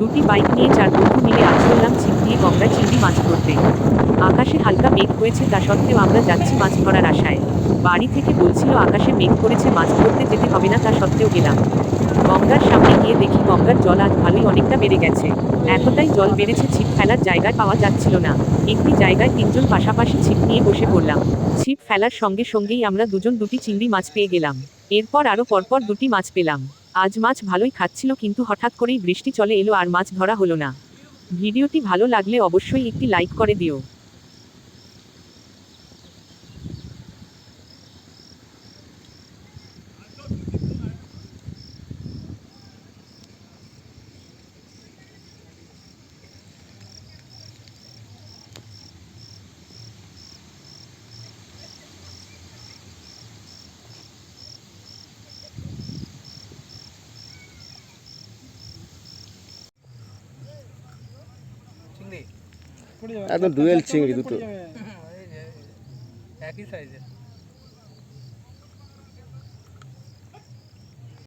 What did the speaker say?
দুটি বাইক নিয়ে চার বন্ধু মিলে আজ চললাম ছিপ দিয়ে গঙ্গায় চিংড়ি মাছ ধরতে। আকাশে হালকা মেঘ হয়েছে, তা সত্ত্বেও আমরা যাচ্ছি মাছ ধরার আশায়। বাড়ি থেকে বলছিল, আকাশে মেঘ করেছে, মাছ ধরতে যেতে হবে না, তা সত্ত্বেও গেলাম। গঙ্গার সামনে গিয়ে দেখি, গঙ্গার জল আজ ভালোই অনেকটা বেড়ে গেছে। এতটাই জল বেড়েছে, ছিপ ফেলার জায়গায় পাওয়া যাচ্ছিল না। একটি জায়গায় তিনজন পাশাপাশি ছিপ নিয়ে বসে পড়লাম। ছিপ ফেলার সঙ্গে সঙ্গেই আমরা দুজন দুটি চিংড়ি মাছ পেয়ে গেলাম। এরপর আরও পরপর দুটি মাছ পেলাম। আজ মাছ ভালোই খাচ্ছিল কিন্তু হঠাৎ করেই বৃষ্টি চলে এলো আর মাছ ধরা হলো না। ভিডিওটি ভালো লাগলে অবশ্যই একটি লাইক করে দিও। একদম ডুয়েল চিংড়ি দুটো। একই সাইজের